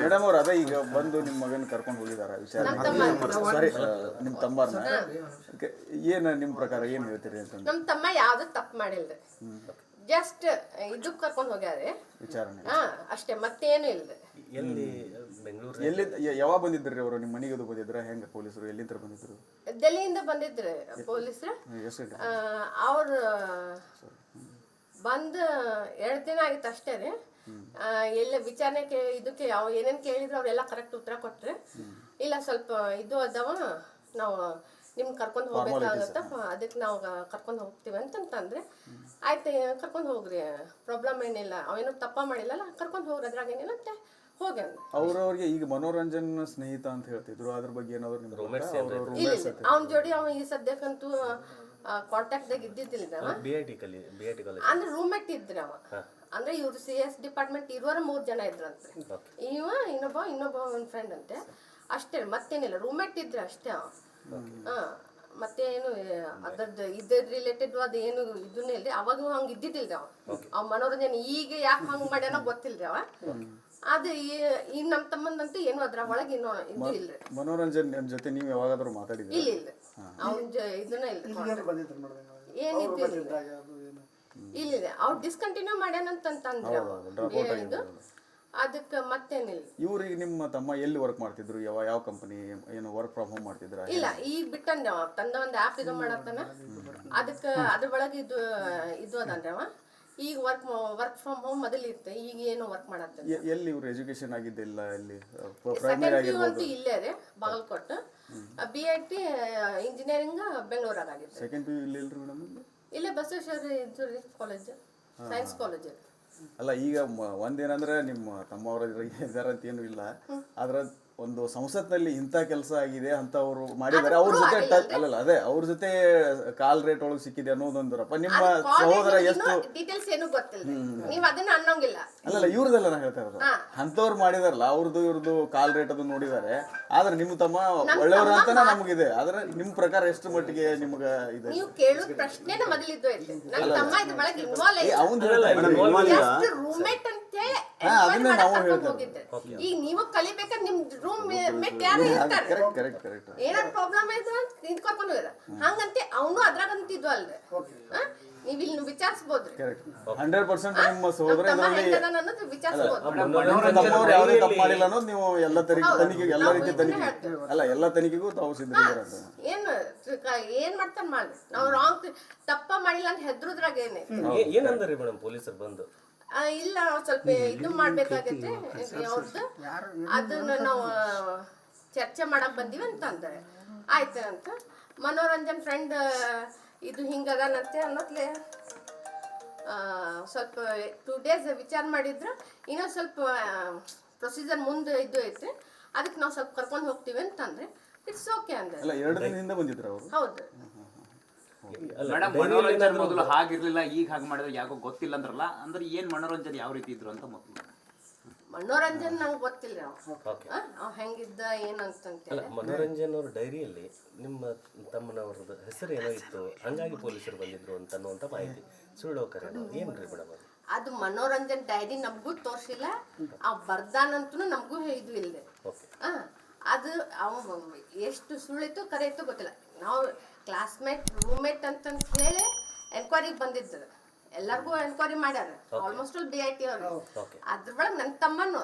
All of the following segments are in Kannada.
ಮೇಡಮ್ ಅವ್ರು ಅದೇ ಈಗ ಬಂದು ನಿಮ್ಮ ಮಗನ ಕರ್ಕೊಂಡು ಹೋಗಿದಾರ ವಿಚಾರ ಸಾರಿ ನಿಮ್ಮ ತಮ್ಮರ್ನ ಏನು ನಿಮ್ಮ ಪ್ರಕಾರ ಏನ್ ಹೇಳ್ತೀರಿ ಅಂತ ನಮ್ ತಮ್ಮ ಯಾವ್ದು ತಪ್ಪು ಮಾಡಿಲ್ರಿ. ಜಸ್ಟ್ ಇದು ಕರ್ಕೊಂಡು ಹೋಗ್ಯಾರೆ. ವಿಚಾರಣೆ. ಹಾ ಅಷ್ಟೇ ಮತ್ತೇನು ಇಲ್ರಿ. ಎಲ್ಲಿ ಬೆಂಗಳೂರು ಎಲ್ಲಿ ಯಾವಾಗ ಬಂದಿದ್ರಿ ಅವರು? ನಿಮ್ಮ ಮನೆಗೆ ಬಂದಿದ್ರ? ಹೆಂಗ ಪೊಲೀಸರು ಎಲ್ಲಿಂದ ಬಂದಿದ್ರು? ಡೆಲ್ಲಿಯಿಂದ ಬಂದಿದ್ರು ಪೊಲೀಸರು. ಅವ್ರ ಬಂದು ಎರಡು ದಿನ ಆಗಿತ್ತು ಅಷ್ಟೇ ರೀ. ಆ, ಎಲ್ಲ ಕೇ ಇದಕ್ಕೆ ಯಾವ ಏನೇನು ಕೇಳಿದ್ರು ಅವರೆಲ್ಲ ಕರೆಕ್ಟ್ ಉತ್ತರ ಕೊಟ್ಟರೆ ಇಲ್ಲ ಸ್ವಲ್ಪ ಇದು ಅದಾವ ನಾವು ನಿಮ್ಗೆ ಕರ್ಕೊಂಡು ಹೋಗ್ಬೇಕಾಗತ್ತ? ಅದಕ್ಕೆ ನಾವು ಕರ್ಕೊಂಡು ಹೋಗ್ತೀವಿ ಅಂತಂತಂದ್ರೆ ಆಯ್ತು ಕರ್ಕೊಂಡು ಹೋಗ್ರಿ ಪ್ರಾಬ್ಲಮ್ ಏನಿಲ್ಲ. ಅವೇನು ತಪ್ಪ ಮಾಡಿಲ್ಲಲ್ಲ ಕರ್ಕೊಂಡು ಹೋಗ್ರಿ ಅದ್ರಾಗ ಏನಿಲ್ಲ ಅಂತ. ಅವ್ರವ್ರಿಗೆ ಈಗ ಮನೋರಂಜನ್ ಸ್ನೇಹಿತ ಅಂತ ಹೇಳ್ತಿದ್ರು ಅದ್ರ ಬಗ್ಗೆ ಏನಾದ್ರು ಅವನ ಜೋಡಿ ಅವ ಈ ಸದ್ಯಕ್ಕಂತೂ ಕಾಂಟ್ಯಾಕ್ಟ್ದಾಗ ಇದ್ದಿದ್ದಿಲ್ಲ ಅವ. ಬಿ ಐ ಟಿ ಕಲಿ ಬಿ ಐ ಟಿ ಕಾಲೇಜ್ ಅಂದ್ರೆ ರೂಮ್ಮೇಟ್ ಇದ್ರ ಅವ. ಅಂದ್ರೆ ಇವ್ರು ಸಿ ಎಸ್ ಡಿಪಾರ್ಟ್ಮೆಂಟ್ ಇರುವರ ಮೂರ್ ಜನ ಇದ್ರಂತೆ ಇವ ಇನ್ನೊಬ್ಬ ಇನ್ನೊಬ್ಬ ಒಂದ್ ಫ್ರೆಂಡ್ ಅಂತೆ. ಅಷ್ಟೇ ಮತ್ತೇನಿಲ್ಲ ರೂಮ್ಮೇಟ್ ಇದ್ರೆ ಅಷ್ಟೇ ಅವ. ಹಾ ಮತ್ತೇನು ಅದ್ರದ್ದು ಇದ್ರ ರಿಲೇಟೆಡ್ ಅದ ಏನು ಇದನ್ನ ಇಲ್ಲ ಅವಾಗ ಹಂಗ ಇದ್ದಿದ್ದಿಲ್ಲ ಅವ. ಅವ್ ಮನೋರಂಜನೆ ಈಗ ಯಾಕೆ ಹಂಗ ಮಾಡ್ಯಾನೋ ಗೊತ್ತಿಲ್ರಿ ಅವ. ಅದು ಈ- ನಮ್ಮ ನಮ್ ತಮ್ಮಂದಂತೂ ಏನು ಅದ್ರ ಒಳಗೆ ಇನ್ನೂ ಇದು ಇಲ್ರಿ. ಮನೋರಂಜನ್ ಜೊತೆ ನೀವು ಯಾವಾಗಾದ್ರೂ ಮಾತಾಡಿದ್ರಿ ಇಲ್ಲ ಇಲ್ಲ. ಅವನ್ ಇದನ್ನ ಇಲ್ಲ ಬಂದಿದ್ರು ಮೇಡಮ್ ಏನಿತ್ತು ಇಲ್ಲ ಇಲ್ಲ ಅವ್ರು ಡಿಸ್ಕಂಟಿನ್ಯೂ ಮಾಡ್ಯಾನಂತಂದ್ರೆ ಇದು ಅದಕ್ಕೆ ಮತ್ತೇನಿಲ್ಲ. ಇವ್ರಿಗೆ ನಿಮ್ಮ ತಮ್ಮ ಎಲ್ಲಿ ವರ್ಕ್ ಮಾಡ್ತಿದ್ರು? ಯಾವ ಯಾವ ಕಂಪನಿ ಏನು ವರ್ಕ್ ಫ್ರಮ್ ಹೋಮ್ ಮಾಡ್ತಿದ್ರು? ಇಲ್ಲ ಈಗ ಬಿಟ್ಟಂದೆ ಅವ. ತಂದ ಒಂದು ಆ್ಯಪ್ ಇದು ಮಾಡತ್ತಾನ. ಅದಕ್ಕೆ ಅದ್ರ ಒಳಗೆ ಇದು ಇದು ಅದಂದ್ರೆ ಅವ. ಈಗ ವರ್ಕ್ ವರ್ಕ್ ಫ್ರಮ್ ಹೋಮ್ ಮೊದಲು ಇರುತ್ತೆ ಈಗ ಏನು ವರ್ಕ್ ಮಾಡತ್ತ ಎಲ್ಲಿ ಇವ್ರು ಎಜುಕೇಶನ್ ಆಗಿದ್ದಿಲ್ಲ ಎಲ್ಲಿ ಸೆಕೆಂಡ್ ಪ್ರೈಮರಿ ಆಗಿರ್ಬೋದು? ಇಲ್ಲೇ ರೀ Bagalkote. B I T engineering ಬೆಂಗಳೂರಾಗ second P ಇಲ್ಲಿ ಇಲ್ರಿ ಮೇಡಮ್ ಇಲ್ಲೇ? ಬಸವೇಶ್ವರ ಇದು ರೀ ಕಾಲೇಜ್ ಸೈನ್ಸ್ ಕಾಲೇಜ್ ಅಲ್ಲ ಈಗ ಮ- ಒಂದೇನಂದ್ರೆ ನಿಮ್ಮ ತಮ್ಮವ್ರ ಇದಾರ ಅಂತ ಏನು ಇಲ್ಲ ಆದ್ರ ಒಂದು ಸಂಸತ್ನಲ್ಲಿ ಇಂಥ ಕೆಲಸ ಆಗಿದೆ ಅಂತ ಅವರು ಮಾಡಿದ್ದಾರೆ. ಅವ್ರ ಜೊತೆ ಟಚ್ ಅಲ್ಲಲ್ಲ ಅದೇ ಅವ್ರ ಜೊತೆ ಕಾಲ್ ರೇಟ್ ಒಳಗೆ ಸಿಕ್ಕಿದೆ ಅನ್ನೋದೊಂದರಪ್ಪ ನಿಮ್ಮ ಸಹೋದರ ಎಷ್ಟು ಡೀಟೇಲ್ಸ್ ಏನು ಗೊತ್ತಿಲ್ಲ ನೀವು ಅದನ್ನ ಅನ್ನೋಂಗಿಲ್ಲ. ಅಲ್ಲಲ್ಲ ಇವ್ರದೆಲ್ಲ ನಾ ಹೇಳ್ತಾ ಇರೋದು. ಅಂಥವ್ರು ಮಾಡಿದಾರಲ್ಲ ಅವ್ರದ್ದು ಇವ್ರದ್ದು ಕಾಲ್ ರೇಟ್ ಅದು ನೋಡಿದ್ದಾರೆ ಆದ್ರೆ ನಿಮ್ಮ ತಮ್ಮ ಒಳ್ಳೆಯವರು ಅಂತಾನೆ ನಮಗಿದೆ. ಆದ್ರೆ ನಿಮ್ ಪ್ರಕಾರ ಎಷ್ಟು ಮಟ್ಟಿಗೆ ನಿಮ್ಗ ಇದೆ? ನೀವು ಕೇಳೋ ಪ್ರಶ್ನೆನ ಮೊದಲಿದ್ದು ಐತೆ. ನನ್ನ ತಮ್ಮ ಇದ್ರ ಒಳಗೆ ಇನ್ವಾಲ್ವ್ ಅವನು ಅವ್ನ್ ಹೇಳ್ತಾ ಇದ್ದೀನಿ. ಜಸ್ಟ್ ಅದನ್ನೇ ನಾವು ಹೋಗಿದ್ದೆ. ಈಗ ನೀವು ಕಲಿಬೇಕಾದ್ರೆ ನಿಮ್ ರೂಮ್ ಮೇಟ್ ಯಾರು ಇರ್ತಾರೆ. ಕರೆಕ್ಟ್ ಕರೆಕ್ಟ್ ಪ್ರಾಬ್ಲಮ್ ಆಯ್ತು ಅಂತ ನಿಂತ್ ಕರ್ಕೊಂಡು ಹಂಗಂತೆ ಅವನು ಅದ್ರಾಗಂತಿದ್ವು ಅಲ್ರಿ. ಹಾ? ನೀವ್ ಇಲ್ಲಿ ವಿಚಾರಿಸ್ಬೋದ್ರಿ. ಕರೆಕ್ಟ್ ಹಂಡ್ರೆಡ್ ಪರ್ಸೆಂಟ್ ನಿಮ್ಮ ಸಹೋದರ ತಮ್ಮ ಇದರಲ್ಲಿ ಹೆಂಗದಾನ ಅನ್ನೋದು ವಿಚಾರಿಸ್ಬೋದು. ನಿಮ್ಮ ತಮ್ಮವ್ರು ಯಾವುದೇ ತಪ್ಪು ಮಾಡಿಲ್ಲ ಅನ್ನೋದು ನೀವು ಎಲ್ಲ ತನಿಖೆ ತನಿಖೆಗೆ ಎಲ್ಲ ರೀತಿ ತನಿಖೆ ಅಲ್ಲ ಎಲ್ಲ ತನಿಖೆಗೂ ತಾವು ಸಿದ್ಧರಿದ್ದೀರ ಅಂತ. ಏನ್ ಕ- ಏನ್ ಮಾಡ್ತಾನ ಮಾಡ್ರಿ ನಾವು ರಾಂಗ್ ತಪ್ಪ ಮಾಡಿಲ್ಲ ಅಂತ ಹೆದ್ರುದ್ರಾಗ ಏನೇ. ಏನಂದ್ರಿ ಮೇಡಮ್ ಪೊಲೀಸರು ಬಂದು? ಆ, ಇಲ್ಲ ಸ್ವಲ್ಪ ಇದು ಮಾಡ್ಬೇಕಾಗತ್ತೆ ಅವ್ರದ್ದು ಅದನ್ನ ನಾವು ಚರ್ಚೆ ಮಾಡಕ್ ಬಂದೀವಿ ಅಂತ ಅಂತಾರೆ ಆಯ್ತು ಅಂತ. ಮನೋರಂಜನ್ ಫ್ರೆಂಡ್ ಇದು ಹಿಂಗದಾನಂತೆ ಅನ್ನೋತ್ಲೆ ಆ, ಸ್ವಲ್ಪ ಟೂ ಡೇಸ್ ವಿಚಾರ ಮಾಡಿದ್ರು. ಇನ್ನೊಂದು ಸ್ವಲ್ಪ ಪ್ರೊಸೀಜರ್ ಮುಂದೆ ಇದು ಐತೆ. ಅದಕ್ಕೆ ನಾವು ಸ್ವಲ್ಪ ಕರ್ಕೊಂಡು ಹೋಗ್ತೀವಿ ಅಂತಂದ್ರೆ ಇಟ್ಸ್ ಓಕೆ ಅಂದ್ರೆ. ಅಲ್ಲ ಎರಡು ದಿನದಿಂದ ಬಂದಿದ್ರು ಅವರು? ಹೌದು. ಮೇಡಮ್ ಮನೋರಂಜನೆ ಮೊದಲು ಹಾಗಿರ್ಲಿಲ್ಲ ಈಗ ಹಾಗೆ ಮಾಡಿದ್ರೆ ಯಾಕೋ ಗೊತ್ತಿಲ್ಲ ಅಂದ್ರಲ್ಲ ಅಂದ್ರೆ ಏನ್ ಮನೋರಂಜನೆ ಯಾವ ರೀತಿ ಇದ್ರು ಅಂತ ಮೊದಲು. ಮನೋರಂಜನ್ ನಂಗೆ ಗೊತ್ತಿಲ್ಲ ಓಕೆ ಅವ್ ಹೆಂಗಿದ್ದ ಏನಂತಂತೆ ಅಲ್ಲ ಮನೋರಂಜನ್ ಅವ್ರ ಡೈರಿಯಲ್ಲಿ ನಿಮ್ಮ ತಮ್ಮನವ್ರದ್ದು ಹೆಸರು ಏನೋ ಇತ್ತು ಹಂಗಾಗಿ ಪೊಲೀಸರು ಬಂದಿದ್ರು ಅಂತ ಅನ್ನುವಂಥ ಮಾಹಿತಿ. ಸುಳ್ಳು ಕರೆ ಏನ್ರಿ ಮೇಡಮ್ ಅದು? ಅದು ಮನೋರಂಜನ್ ಡೈರಿ ನಮಗೂ ತೋರಿಸಿಲ್ಲ ಆ ಬರ್ದಾನಂತೂ ನಮಗೂ ಇದು ಇಲ್ಲದೆ ಓಕೆ ಅದು ಅವ ಎಷ್ಟು ಸುಳ್ಳಿತ್ತು ಕರೆಯಿತು ಗೊತ್ತಿಲ್ಲ. ನಾವು ಕ್ಲಾಸ್ಮೇಟ್ ರೂಮ್ಮೇಟ್ ಅಂತಂತ ಹೇಳಿ ಎನ್ಕ್ವೈರಿ ಬಂದಿದ್ದು. ಎಲ್ಲರಿಗೂ ಎನ್ಕ್ವೈರಿ ಮಾಡ್ಯಾರ. ಆಲ್ಮೋಸ್ಟ್ ಬಿ ಐ ಟಿ ಅವರು. ಅದ್ರೊಳಗ್ ಅದ್ರೊಳಗೆ ನನ್ನ ತಮ್ಮನು.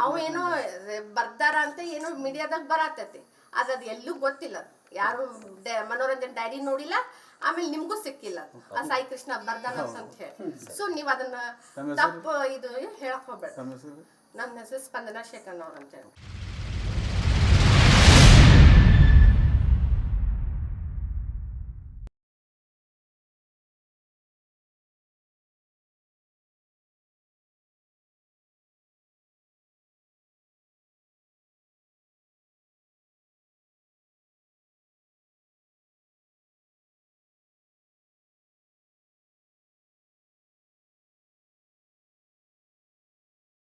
ಅವ್ ಏನೋ ಬರ್ದಾರ ಅಂತ ಏನೋ ಮೀಡಿಯಾದಾಗ ಬರತೈತಿ. ಅದ್ ಅದು ಎಲ್ಲೂ ಗೊತ್ತಿಲ್ಲ. ಯಾರು ಮನೋರಂಜನ್ ಡೈರಿ ನೋಡಿಲ್ಲ ಆಮೇಲೆ ನಿಮ್ಗೂ ಸಿಕ್ಕಿಲ್ಲ. ಆ ಸಾಯಿ ಕೃಷ್ಣ ಬರ್ದಾನ ಅಂತ ಹೇಳಿ. ಸೊ ನೀವ್ ಅದನ್ನ ತಪ್ಪು ಇದು ಹೇಳಕ್ ಹೋಗ್ಬೇಡ. ನನ್ನ ಹೆಸರು? ಸ್ಪಂದನಾ ಶೇಖರ್ ಅವ್ರ ಅಂತ ಹೇಳಿ.